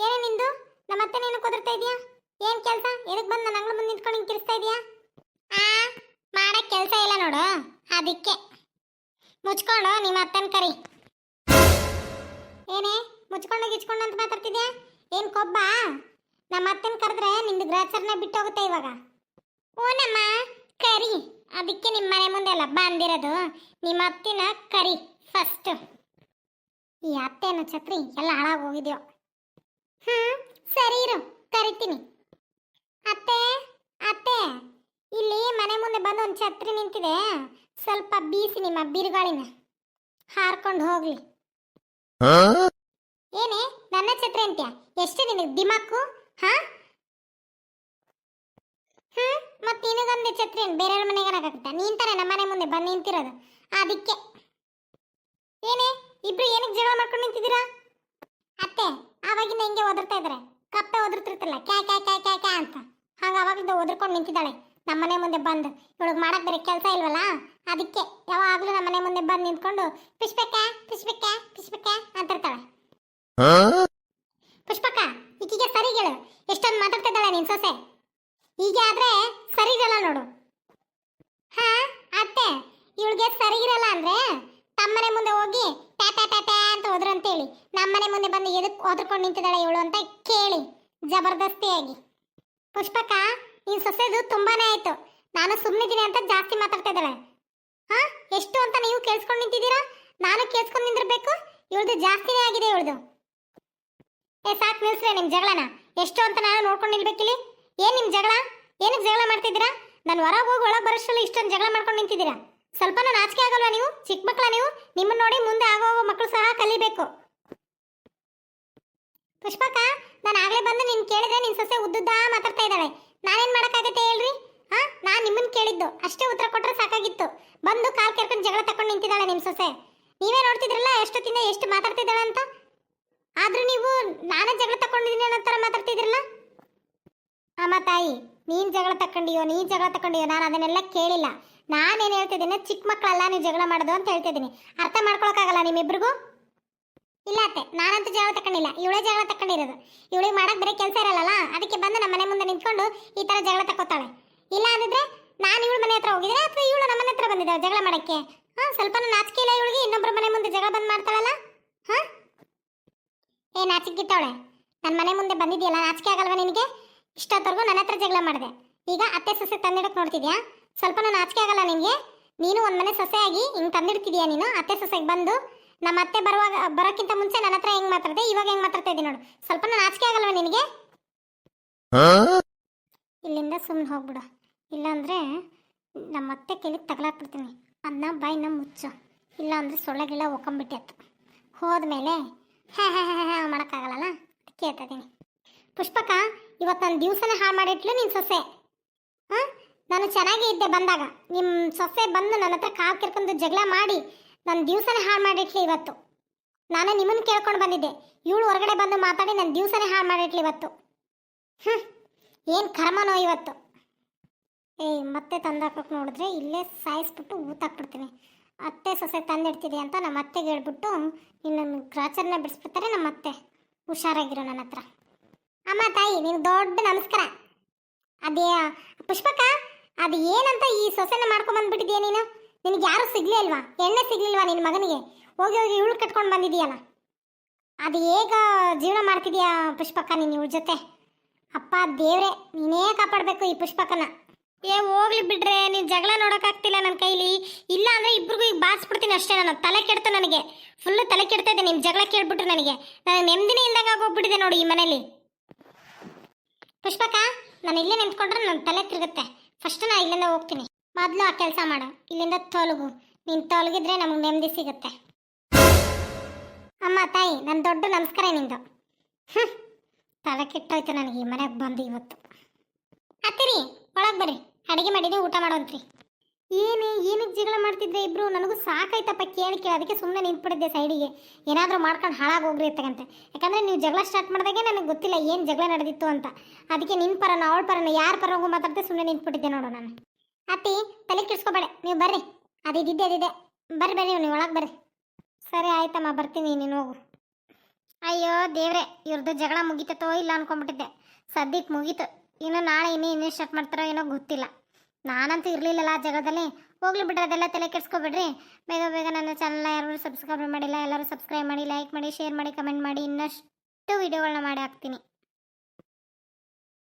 ಏನೇ ನಿಂದು? ನಮ್ಮ ಅತ್ತೆ ನೀನು ಕುದುರ್ತಾ ಇದೀಯಾ? ಏನ್ ಕೆಲಸ? ಎದಕ್ ಬಂದು ನನ್ನ ಅಂಗಳ ಮುಂದೆ ನಿಂತ್ಕೊಂಡು ಹಿಂಗೆ ಕಿರಿಸ್ತಾ ಇದೀಯಾ? ಆ, ಮಾಡಕ್ ಕೆಲಸ ಇಲ್ಲ ನೋಡು. ಅದಕ್ಕೆ. ಮುಚ್ಕೊಂಡು ನಿಮ್ಮ ಅತ್ತನ ಕರಿ. ಏನೇ? ಮುಚ್ಕೊಂಡು ಗಿಚ್ಕೊಂಡು ಅಂತ ಮಾತಾಡ್ತಿದ್ಯಾ? ಏನ್ ಕೊಬ್ಬ? ನಮ್ಮ ಅತ್ತನ ಕರೆದ್ರೆ ನಿಂದು ಗ್ರಾಚರ್ನ ಬಿಟ್ಟು ಹೋಗುತ್ತೆ ಇವಾಗ. ಓನಮ್ಮ, ಕರಿ. ಅದಕ್ಕೆ ನಿಮ್ಮ ಮನೆ ಮುಂದೆ ಅಲ್ಲ, ಬಂದಿರೋದು. ನಿಮ್ಮ ಅತ್ತಿನ ಕರಿ ಫಸ್ಟ್ ಈ ಅತ್ತೇನು ಛತ್ರಿ ಎಲ್ಲ ಹಾಳಾಗಿ ಹೋಗಿದ್ಯೋ. ಹ್ಮ್ ಸರಿ ಇರು ಕರಿತೀನಿ. ಅತ್ತೆ ಅತ್ತೆ ಇಲ್ಲಿ ಮನೆ ಮುಂದೆ ಬಂದು ಒಂದು ಛತ್ರಿ ನಿಂತಿದೆ. ಸ್ವಲ್ಪ ಬೀಸಿ ನಿಮ್ಮ ಬಿರುಗಾಳಿನ. ಹಾರ್ಕೊಂಡು ಹೋಗ್ಲಿ. ಏನೇ ನನ್ನ ಛತ್ರಿ ಅಂತ್ಯ? ಎಷ್ಟು ನಿನಗೆ ದಿಮಾಕು ಹಾ? ಹ್ಮ್ ಮತ್ತೆ ನಿನಗೊಂದೇ ಛತ್ರಿ ಏನು ಬೇರೆಯವ್ರ ಮನೆಗೆ ಹಾಕತ್ತ? ನೀನ್ ತಾನೇ ನಮ್ಮ ಮನೆ ಮುಂದೆ ಬಂದು ನಿಂತಿರೋದು. ಅದಕ್ಕೆ. ಏನೇ ಇಬ್ರು ಏನಕ್ಕೆ ಜಗಳ ಮಾಡ್ಕೊಂಡು ನಿಂತಿದ್ದೀರಾ? ಅತ್ತೆ ಆವಾಗಿಂದ ಹಿಂಗೆ ಒದರ್ತಾ ಇದ್ದಾರೆ ಕಪ್ಪೆ ಒದರ್ತಿರ್ತಲ್ಲ. ಕ್ಯಾ ಕ್ಯಾ ಕ್ಯಾ ಕ್ಯಾ ಕ್ಯಾ ಅಂತ. ಹಂಗ ಅವಾಗಿಂದ ಒದರ್ಕೊಂಡು ನಿಂತಿದ್ದಾಳೆ. ನಮ್ಮನೆ ಮುಂದೆ ಬಂದು. ಇವಳಿಗೆ ಮಾಡಕ್ ಬೇರೆ ಕೆಲಸ ಇಲ್ವಲ್ಲ? ಅದಕ್ಕೆ ಯಾವಾಗಲೂ ನಮ್ಮನೆ ಮುಂದೆ ಬಂದು ನಿಂತ್ಕೊಂಡು ಪುಷ್ಪಕ್ಕ ಪುಷ್ಪಕ್ಕ ಪುಷ್ಪಕ್ಕ ಅಂತಿರ್ತಾಳೆ. ಪುಷ್ಪಕ್ಕ ಈಕಿಗೆ ಸರಿಗಳು ಎಷ್ಟೊಂದು ಮಾತಾಡ್ತಿದ್ದಾಳೆ ನಿನ್ ಸೊಸೆ? ಹೀಗೆ ಆದ್ರೆ ಸರಿಗಲ್ಲ ನೋಡು. ಹಾ ಅತ್ತೆ ಇವಳಿಗೆ ಸರಿಗಿರಲ್ಲ ಅಂದ್ರೆ ತಮ್ಮನೆ ಮುಂದೆ ಹೋಗಿ ಮುಂದೆ ಬಂದು ಎದಕ್ ಓದ್ಕೊಂಡು ನಿಂತಿದ್ದಾಳೆ ಇವಳು ಅಂತ ಕೇಳಿ, ಜಬರ್ದಸ್ತಿಯಾಗಿ. ಪುಷ್ಪಕ, ನಿನ್ ಸೊಸೆದು ತುಂಬಾನೇ ಆಯ್ತು. ನಾನು ಸುಮ್ಮನಿದ್ದೀನಿ ಅಂತ ಜಾಸ್ತಿ ಮಾತಾಡ್ತಾ ಇದ್ದಾಳೆ. ಹಾ? ಎಷ್ಟು ಅಂತ ನೀವು ಕೇಳಿಸ್ಕೊಂಡು ನಿಂತಿದ್ದೀರಾ? ನಾನು ಕೇಳಿಸ್ಕೊಂಡು ನಿಂದಿರ್ಬೇಕು? ಇವಳದು ಜಾಸ್ತಿನೇ ಆಗಿದೆ ಇವಳದು. ಏ, ಸಾಕು, ನಿಲ್ಸ್ರೆ ನಿಮ್ ಜಗಳನ. ಎಷ್ಟು ಅಂತ ನಾನು ನೋಡ್ಕೊಂಡು ನಿಲ್ಬೇಕಿಲ್ಲಿ? ಏನ್ ನಿಮ್ ಜಗಳ? ಏನಕ್ಕೆ ಜಗಳ ಮಾಡ್ತಿದ್ದೀರಾ? ನಾನು ಹೊರಗೆ ಹೋಗಿ ಒಳಗೆ ಬರೋಷ್ಟರಲ್ಲಿ ಇಷ್ಟೊಂದು ಜಗಳ ಮಾಡ್ಕೊಂಡು ನಿಂತಿದ್ದೀರಾ. ಸ್ವಲ್ಪನೂ ನಾಚಿಕೆ ಆಗಲ್ವಾ ನೀವು? ಚಿಕ್ಕ ಮಕ್ಕಳ ನೀವು? ನಿಮ್ಮನ್ನ ನೋಡಿ ಮುಂದೆ ಆಗೋ ಮಕ್ಕಳು ಸಹ ಕಲಿಬೇಕು. ಪುಷ್ಪಕ, ನಾನು ಆಗಲೇ ಬಂದು ನಿನ್ ಕೇಳಿದ್ರೆ ನಿನ್ನ ಸೊಸೆ ಉದ್ದುದ್ದ ಮಾತಾಡ್ತಾ ಇದ್ದಾಳೆ. ನಾನೇನು ಮಾಡೋಕ್ಕಾಗತ್ತೆ ಹೇಳ್ರಿ? ಹಾ ನಾನು ನಿಮ್ಮನ್ನು ಕೇಳಿದ್ದು. ಅಷ್ಟೇ ಉತ್ತರ ಕೊಟ್ಟರೆ ಸಾಕಾಗಿತ್ತು. ಬಂದು ಕಾಲು ಕೆರ್ಕೊಂಡು ಜಗಳ ತಕೊಂಡು ನಿಂತಿದ್ದಾಳೆ ನಿಮ್ಮ ಸೊಸೆ. ನೀವೇ ನೋಡ್ತಿದ್ರಲ್ಲ ಎಷ್ಟೊತ್ತಿಂದ ಎಷ್ಟು ಮಾತಾಡ್ತಿದ್ದಾಳೆ ಅಂತ? ಆದರೂ ನೀವು ನಾನೇ ಜಗಳ ತಕೊಂಡಿದ್ದೀನಿ ಅನ್ನೋ ಥರ ಮಾತಾಡ್ತಿದ್ರಲ್ಲ ಅಮ್ಮ ತಾಯಿ, ನೀನು ಜಗಳ ತಕೊಂಡಿಯೋ ನೀನು ಜಗಳ ತಕೊಂಡಿಯೋ ನಾನು ಅದನ್ನೆಲ್ಲ ಕೇಳಿಲ್ಲ. ನಾನೇನು ಹೇಳ್ತಿದ್ದೀನಿ ಚಿಕ್ಕ ಮಕ್ಕಳಲ್ಲ ನೀವು ಜಗಳ ಮಾಡೋದು ಅಂತ ಹೇಳ್ತಿದ್ದೀನಿ. ಅರ್ಥ ಮಾಡ್ಕೊಳಕ್ಕಾಗಲ್ಲ ನಿಮ್ಮಿಬ್ರಿಗೂ? ಇಲ್ಲ ಅತ್ತೆ, ನಾನಂತೂ ಜಗಳ ತಕೊಂಡಿಲ್ಲ. ಇವಳೇ ಜಗಳ ತಕೊಂಡಿರೋದು. ಇವಳಿಗೆ ಮಾಡಕ್ ಬೇರೆ ಕೆಲಸ ಇರಲ್ಲ ಅದಕ್ಕೆ ಬಂದು ನಮ್ಮ ಮನೆ ಮುಂದೆ ನಿಂತ್ಕೊಂಡು ಈ ತರ ಜಗಳ ತಕೋತಾಳೆ ಇಲ್ಲ ಅಂದಿದ್ರೆ ನಾನು ಇವಳ ಮನೆ ಹತ್ರ ಹೋಗಿದ್ರೆ ಅಥವಾ ಇವಳು ನಮ್ಮ ಮನೆ ಹತ್ರ ಬಂದಿದ್ದಾಳೆ ಜಗಳ ಮಾಡಕ್ಕೆ? ಹಾ ಸ್ವಲ್ಪ ನಾಚಿಕೆ ಇಲ್ಲ ಇವಳಿಗೆ ಇನ್ನೊಬ್ಬರ ಮನೆ ಮುಂದೆ ಜಗಳ ಬಂದ್ ಮಾಡ್ತಾಳಲ್ಲ? ಹಾ? ಏ ನಾಚಿಕಿತ್ತವಳೆ ನನ್ನ ಮನೆ ಮುಂದೆ ಬಂದಿದ್ಯಲ್ಲ, ನಾಚಿಕೆ ಆಗಲ್ವಾ ನಿನಗೆ? ಇಷ್ಟೊತ್ತವರೆಗೂ ನನ್ನ ಹತ್ರ ಜಗಳ ಮಾಡಿದೆ. ಈಗ ಅತ್ತೆ ಸೊಸೆ ತಂದಿಡಕ್ ನೋಡ್ತಿದ್ಯಾ? ಸ್ವಲ್ಪನೂ ನಾಚಿಕೆ ಆಗಲ್ಲ ನಿನಗೆ? ನೀನು ಒಂದ್ ಮನೆ ಸೊಸೆಯಾಗಿ ಹಿಂಗ್ ತಂದಿಡ್ತಿದ್ಯಾ ನೀನು? ಅತ್ತೆ ಸೊಸೆಗೆ ಬಂದು ನಮ್ಮ ಅತ್ತೆ ಬರುವಾಗ ಬರೋಕ್ಕಿಂತ ಮುಂಚೆ ನನ್ನ ಹತ್ರ ಹೆಂಗ್ ಮಾತಾಡ್ದೆ? ಇವಾಗ ಹೆಂಗ್ ಮಾತಾಡ್ತಾ ಇದ್ದೀನಿ ನೋಡು. ಸ್ವಲ್ಪನೂ ನಾಚಿಕೆ ಆಗಲ್ವಾ ನಿನಗೆ? ಇಲ್ಲಿಂದ ಸುಮ್ಮನೆ ಹೋಗ್ಬಿಡು. ಇಲ್ಲಾಂದ್ರೆ ನಮ್ಮ ಅತ್ತೆ ಕೇಳಿ ತಗಲಾಕ್ಬಿಡ್ತೀನಿ. ಅದನ್ನ ಬಾಯಿನ ಮುಚ್ಚು. ಇಲ್ಲಾಂದ್ರೆ ಸೊಳ್ಳೆ ಗಿಳ್ಳೆ ಒಕ್ಕಂಬಿಟ್ಟೆತ್ತು. ಹೋದ್ಮೇಲೆ ಹ್ಯಾ ಹ್ಯಾ ಹ್ಯಾ ಹ್ಯಾ ಮಾಡೋಕ್ಕಾಗಲ್ಲ ಇದ್ದೀನಿ. ಪುಷ್ಪಕ ಇವತ್ತು ನನ್ನ ದಿವಸನೇ ಹಾಳು ಮಾಡಿಟ್ಲು ನಿನ್ನ ಸೊಸೆ. ಹಾಂ? ನಾನು ಚೆನ್ನಾಗೇ ಇದ್ದೆ ಬಂದಾಗ. ನಿಮ್ಮ ಸೊಸೆ ಬಂದು ನನ್ನ ಹತ್ರ ಕಾಲು ಕೆರ್ಕೊಂಡು ಜಗಳ ಮಾಡಿ ನನ್ನ ದಿವಸನೇ ಹಾಳು ಮಾಡಿಟ್ಲಿ ಇವತ್ತು. ನಾನೇ ನಿಮ್ಮನ್ನು ಕೇಳ್ಕೊಂಡು ಬಂದಿದ್ದೆ. ಇವಳು ಹೊರಗಡೆ ಬಂದು ಮಾತಾಡಿ ನನ್ನ ದಿವಸನೇ ಹಾಳು ಮಾಡಿಟ್ಲಿ ಇವತ್ತು. ಹ್ಞೂ ಏನು ಕರ್ಮನೋ ಇವತ್ತು. ಏಯ್, ಮತ್ತೆ ತಂದಾಕೋಕೆ ನೋಡಿದ್ರೆ ಇಲ್ಲೇ ಸಾಯಿಸ್ಬಿಟ್ಟು ಊತಾಕ್ಬಿಡ್ತೀನಿ ಅತ್ತೆ ಸೊಸೆ ತಂದಿಡ್ತಿದೆ ಅಂತ ನಮ್ಮ ಅತ್ತೆಗೆ ಹೇಳ್ಬಿಟ್ಟು ನಿನ್ನನ್ನು ಗ್ರಾಚರ್ನ ಬಿಡಿಸ್ಬಿಡ್ತಾರೆ ನಮ್ಮ ಅತ್ತೆ. ಹುಷಾರಾಗಿರೋ ನನ್ನ ಹತ್ರ. ಅಮ್ಮ, ತಾಯಿ ನಿಮ್ಗೆ ದೊಡ್ಡ ನಮಸ್ಕಾರ. ಅದೇ, ಪುಷ್ಪಕ, ಅದು ಏನಂತ ಈ ಸೊಸೆನ ಮಾಡ್ಕೊಂಡ್ಬಂದ್ಬಿಟ್ಟಿದ್ಯಾ ನೀನು? ನಿನಗೆ ಯಾರು ಸಿಗ್ಲೇ ಅಲ್ವಾ ಎಣ್ಣೆ ಸಿಗ್ಲಿಲ್ವಾ ನಿನ್ನ ಮಗನಿಗೆ? ಹೋಗಿ ಹೋಗಿ ಇವಳು ಕಟ್ಕೊಂಡು ಬಂದಿದೀಯಲ್ಲ. ಅದು ಹೇಗ ಜೀವನ ಮಾಡ್ತಿದ್ಯಾ ಪುಷ್ಪಕ್ಕ ನೀನು ಇವಳ ಜೊತೆ? ಅಪ್ಪ ದೇವ್ರೆ, ನೀನೇ ಕಾಪಾಡಬೇಕು ಈ ಪುಷ್ಪಕ್ಕನ. ಏ, ಹೋಗ್ಲಿ ಬಿಡ್ರೆ, ನೀನು ಜಗಳ ನೋಡೋಕ್ಕಾಗ್ತಿಲ್ಲ ನನ್ನ ಕೈಲಿ. ಇಲ್ಲ ಅಂದ್ರೆ ಇಬ್ರಿಗೂ ಈಗ ಬಾರಿಸ್ಬಿಡ್ತೀನಿ ಅಷ್ಟೇ ನಾನು. ತಲೆ ಕೆಡ್ತು ನನಗೆ. ಫುಲ್ ತಲೆ ಕೆಡ್ತಾ ಇದೆ, ನಿಮ್ ಜಗಳ ಕೇಳ್ಬಿಟ್ರು ನನಗೆ. ನಾನು ನೆಮ್ಮದಿನೇ ಇಲ್ದಂಗೆ ಆಗೋಗ್ಬಿಟ್ಟಿದೆ ನೋಡಿ ಈ ಮನೇಲಿ. ಪುಷ್ಪಕ ನಾನು ಇಲ್ಲೇ ನಿಂತ್ಕೊಂಡ್ರೆ ನನ್ನ ತಲೆ ತಿರುಗುತ್ತೆ. ಫಸ್ಟ್ ನಾನು ಇಲ್ಲಿಂದ ಹೋಗ್ತೀನಿ. ಮೊದಲು ಆ ಕೆಲಸ ಮಾಡು. ಇಲ್ಲಿಂದ ತೊಲಗು. ನೀನು ತೊಲಗಿದ್ರೆ ನಮಗೆ ನೆಮ್ಮದಿ ಸಿಗುತ್ತೆ. ಅಮ್ಮ, ತಾಯಿ ನನ್ನ ದೊಡ್ಡ ನಮಸ್ಕಾರ ನಿಂದು. ಹ್ಞೂ ತಲೆ ಕೆಟ್ಟೋಯ್ತು ನನಗೆ. ಈ ಮನೆಗೆ ಬಂದು ಇವತ್ತು. ಅತ್ತಿರಿ, ಒಳಗೆ ಬರ್ರಿ. ಅಡುಗೆ ಮಾಡಿದೆ ಊಟ ಮಾಡೋಂತ್ರಿ. ಏನು ಏನಕ್ಕೆ ಜಗಳ ಮಾಡ್ತಿದ್ರೆ ಇಬ್ರು? ನನಗೂ ಸಾಕಾಯ್ತಪ್ಪ ಕೇಳಿ ಕೇಳಿ. ಅದಕ್ಕೆ ಸುಮ್ಮನೆ ನಿಂತ್ಬಿಟ್ಟಿದ್ದೆ ಸೈಡಿಗೆ. ಏನಾದರೂ ಮಾಡ್ಕೊಂಡು ಹಾಳಾಗಿ ಹೋಗ್ರಿ ಅಂತಕಂತೆ ಯಾಕಂದ್ರೆ ನೀವು ಜಗಳ ಸ್ಟಾರ್ಟ್ ಮಾಡಿದಾಗೆ ನನಗೆ ಗೊತ್ತಿಲ್ಲ ಏನು ಜಗಳ ನಡೆದಿತ್ತು ಅಂತ. ಅದಕ್ಕೆ ನಿನ್ನ ಪರನ, ಅವಳ ಪರನ, ಯಾರ ಪರಗೂ ಮಾತಾಡ್ದೆ ಸುಮ್ಮನೆ ನಿಂತ್ಬಿಟ್ಟಿದ್ದೆ ನೋಡು ನಾನು. ಅತ್ತಿ, ತಲೆ ಕೆಡಿಸ್ಕೋಬೇಡ. ನೀವು ಬರ್ರಿ. ಅದಿದ್ದೆ ಅದಿದೆ ಬರ್ರಿ ಬರ್ರಿ, ನೀವು ಒಳಗೆ ಬರ್ರಿ. ಸರಿ ಆಯ್ತಮ್ಮ, ಬರ್ತೀನಿ ನೀನು ಹೋಗು. ಅಯ್ಯೋ, ದೇವ್ರೆ ಇವ್ರದ್ದು ಜಗಳ ಮುಗಿತತೋ ಇಲ್ಲ ಅನ್ಕೊಂಡ್ಬಿಟ್ಟಿದ್ದೆ ಸದ್ಯಕ್ಕೆ ಮುಗೀತು. ಇನ್ನು ನಾಳೆ ಇನ್ನೂ ಇನ್ನೇ ಸ್ಟಾರ್ಟ್ ಮಾಡ್ತಾರೋ ಏನೋ ಗೊತ್ತಿಲ್ಲ. ನಾನಂತೂ ಇರಲಿಲ್ಲಲ್ಲ ಆ ಜಗಳದಲ್ಲಿ. ಹೋಗ್ಲಿ ಬಿಡ್ರಿ, ಅದೆಲ್ಲ ತಲೆ ಕೆಡ್ಸ್ಕೊಬೇಡ್ರಿ. ಬೇಗ ಬೇಗ ನನ್ನ ಚಾನಲ್ನ ಯಾರು ಸಬ್ಸ್ಕ್ರೈಬ್ ಮಾಡಿಲ್ಲ, ಎಲ್ಲರೂ ಸಬ್ಸ್ಕ್ರೈಬ್ ಮಾಡಿ ಲೈಕ್ ಮಾಡಿ ಶೇರ್ ಮಾಡಿ ಕಮೆಂಟ್ ಮಾಡಿ. ಇನ್ನಷ್ಟು ವಿಡಿಯೋಗಳನ್ನ ಮಾಡಿ ಹಾಕ್ತೀನಿ.